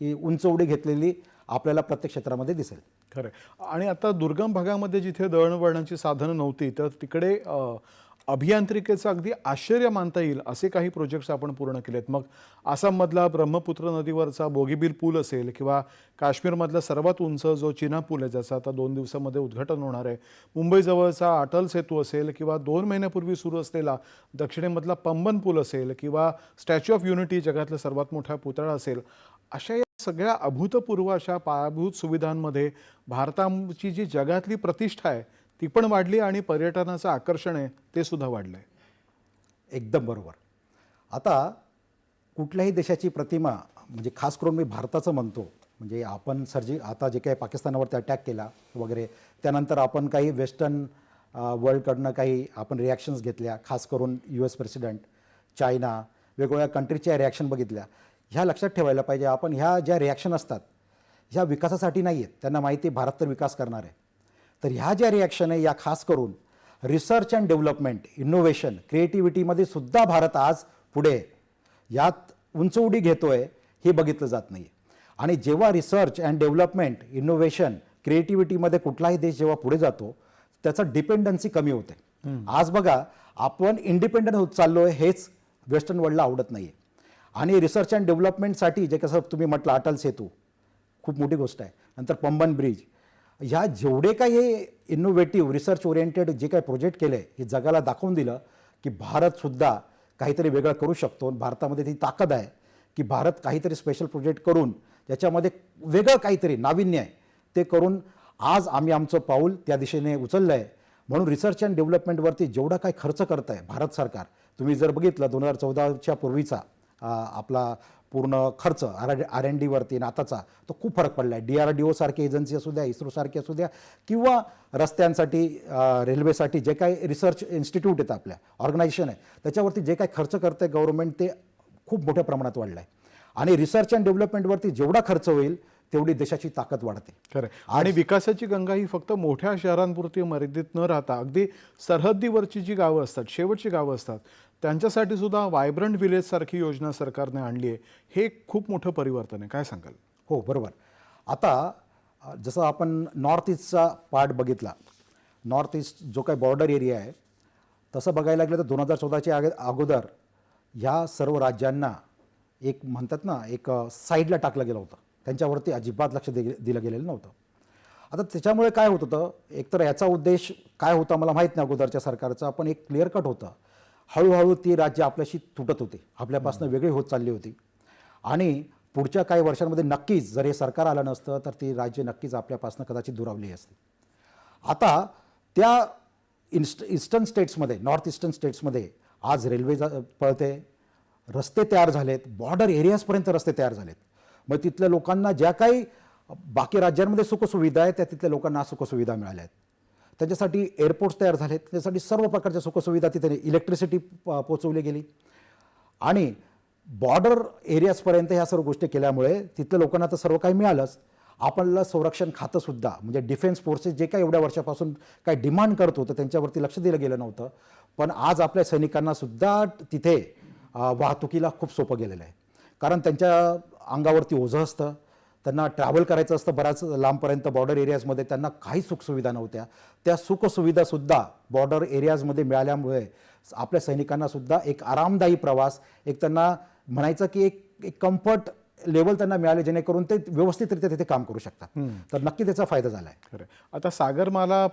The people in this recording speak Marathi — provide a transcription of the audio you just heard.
ही उंच उडी घेतलेली आपल्याला प्रत्येक क्षेत्रामध्ये दिसेल. खरं आणि आता दुर्गम भागामध्ये जिथे दळणवळणाची साधनं नव्हती तर तिकडे अभियांत्रिकेचं अगदी आश्चर्य मानता येईल असे काही प्रोजेक्ट्स आपण पूर्ण केलेत. मग आसाममधला ब्रह्मपुत्र नदीवरचा बोगीबील पूल असेल किंवा काश्मीरमधला सर्वात उंच जो चिना पूल आहे ज्याचा आता दोन दिवसामध्ये उद्घाटन होणार आहे मुंबईजवळचा अटल सेतू असेल किंवा दोन महिन्यापूर्वी सुरू असलेला दक्षिणेमधला पंबन पूल असेल किंवा स्टॅच्यू ऑफ युनिटी जगातला सर्वात मोठा पुतळा असेल अशा सगळ्या अभूतपूर्व अशा पायाभूत सुविधांमध्ये भारताची जी जगातली प्रतिष्ठा आहे ती पण वाढली आणि पर्यटनाचं आकर्षण आहे ते सुद्धा वाढलं आहे एकदम बरोबर. आता कुठल्याही देशाची प्रतिमा म्हणजे खास करून मी भारताचं म्हणतो म्हणजे आपण सर्जी आता जे काही पाकिस्तानावरती अटॅक केला वगैरे त्यानंतर आपण काही वेस्टर्न वर्ल्डकडनं काही आपण रिॲक्शन्स घेतल्या खास करून यू एस प्रेसिडेंट चायना वेगवेगळ्या कंट्रीच्या रिॲक्शन बघितल्या. ह्या लक्षात ठेवायला पाहिजे आपण ह्या ज्या रिॲक्शन असतात ह्या विकासासाठी नाही आहेत त्यांना माहिती आहे भारत तर विकास करणार आहे. तर ह्या ज्या रिॲक्शन आहे या खास करून रिसर्च अँड डेव्हलपमेंट इनोव्हेशन क्रिएटिव्हिटीमध्ये सुद्धा भारत आज पुढे आहे. यात उंच उडी घेतोय हे बघितलं जात नाही आणि जेव्हा रिसर्च अँड डेव्हलपमेंट इनोव्हेशन क्रिएटिव्हिटीमध्ये कुठलाही देश जेव्हा पुढे जातो त्याचं डिपेंडन्सी कमी होते आज बघा आपण इंडिपेंडंट होत चाललोय हेच वेस्टर्न वर्ल्डला आवडत नाही आणि रिसर्च अँड डेव्हलपमेंटसाठी जे कसं तुम्ही म्हटलं अटल सेतू खूप मोठी गोष्ट आहे. नंतर पंबन ब्रिज. ह्या जेवढे काही हे इनोव्हेटिव्ह रिसर्च ओरिएंटेड जे काही प्रोजेक्ट केले हे जगाला दाखवून दिलं की भारतसुद्धा काहीतरी वेगळं करू शकतो. आणि भारतामध्ये ती ताकद आहे की भारत काहीतरी स्पेशल प्रोजेक्ट करून त्याच्यामध्ये वेगळं काहीतरी नाविन्य आहे ते करून आज आम्ही आमचं पाऊल त्या दिशेने उचललं आहे म्हणून रिसर्च अँड डेव्हलपमेंटवरती जेवढा काही खर्च करत आहे भारत सरकार तुम्ही जर बघितलं दोन हजार चौदाच्या पूर्वीचा आपला पूर्ण खर्च आर आर एन डीवरती आणि आताचा तो खूप फरक पडला आहे डी आर डी ओसारखी एजन्सी असू द्या इस्रोसारखी असू द्या किंवा रस्त्यांसाठी रेल्वेसाठी जे काही रिसर्च इन्स्टिट्यूट आहेत आपल्या ऑर्गनायझेशन आहे त्याच्यावरती जे काही खर्च करते गव्हर्नमेंट ते खूप मोठ्या प्रमाणात वाढलं आहे आणि रिसर्च अँड डेव्हलपमेंटवरती जेवढा खर्च होईल तेवढी देशाची ताकद वाढते. खरं. आणि विकासाची गंगा ही फक्त मोठ्या शहरांपुरती मर्यादित न राहता अगदी सरहद्दीवरची जी गावं असतात शेवटची गावं असतात त्यांच्यासाठी सुद्धा व्हायब्रंट विलेज सारखी योजना सरकारने आणली आहे. हे खूप मोठं परिवर्तन आहे. काय सांगाल? हो बरोबर. आता जसं आपण नॉर्थ ईस्टचा पार्ट बघितला नॉर्थ ईस्ट जो काही बॉर्डर एरिया आहे तसं बघायला गेलं तर दोन हजार चौदाच्या आगे अगोदर ह्या सर्व राज्यांना एक म्हणतात ना एक साईडला टाकलं गेलं होतं. त्यांच्यावरती अजिबात लक्ष दे दिलं गेलेलं नव्हतं. आता त्याच्यामुळे काय होत होतं? एकतर याचा उद्देश काय होता मला माहीत नाही अगोदरच्या सरकारचा पण एक क्लिअर कट होतं. हळूहळू ती राज्य आपल्याशी तुटत होती. आपल्यापासून वेगळी होत चालली होती. आणि पुढच्या काही वर्षांमध्ये नक्कीच जर हे सरकार आलं नसतं तर ती राज्य नक्कीच आपल्यापासून कदाचित दुरावली असती. आता त्या इन्स्ट ईस्टर्न स्टेट्समध्ये नॉर्थ ईस्टर्न स्टेट्समध्ये आज रेल्वे जा पळते रस्ते तयार झालेत बॉर्डर एरियाजपर्यंत रस्ते तयार झालेत. मग तिथल्या लोकांना ज्या काही बाकी राज्यांमध्ये सुखसुविधा आहेत त्या तिथल्या लोकांना सुखसुविधा मिळाल्या आहेत. त्याच्यासाठी एअरपोर्ट्स तयार झाले त्याच्यासाठी सर्व प्रकारच्या सुखसुविधा तिथे इलेक्ट्रिसिटी पोचवली गेली. आणि बॉर्डर एरियाजपर्यंत ह्या सर्व गोष्टी केल्यामुळे तिथल्या लोकांना तर सर्व काही मिळालंच. आपल्याला संरक्षण खातंसुद्धा म्हणजे डिफेन्स फोर्सेस जे काही एवढ्या वर्षापासून काही डिमांड करत होतं त्यांच्यावरती लक्ष दिलं गेलं नव्हतं. पण आज आपल्या सैनिकांनासुद्धा तिथे वाहतुकीला खूप सोपं गेलेलं आहे. कारण त्यांच्या अंगावरती ओझं असतं. त्यांना ट्रॅव्हल करायचं असतं बऱ्याच लांबपर्यंत बॉर्डर एरियाजमध्ये त्यांना काही सुखसुविधा नव्हत्या. त्या सुखसुविधासुद्धा बॉर्डर एरियाजमध्ये मिळाल्यामुळे आपल्या सैनिकांना सुद्धा एक आरामदायी प्रवास एक त्यांना म्हणायचं की एक एक कम्फर्ट लेवल त्यांना मिळाले जेणेकरून ते व्यवस्थितरित्या तिथे काम करू शकतात. तर नक्की त्याचा फायदा झाला आहे. आता सागरमाला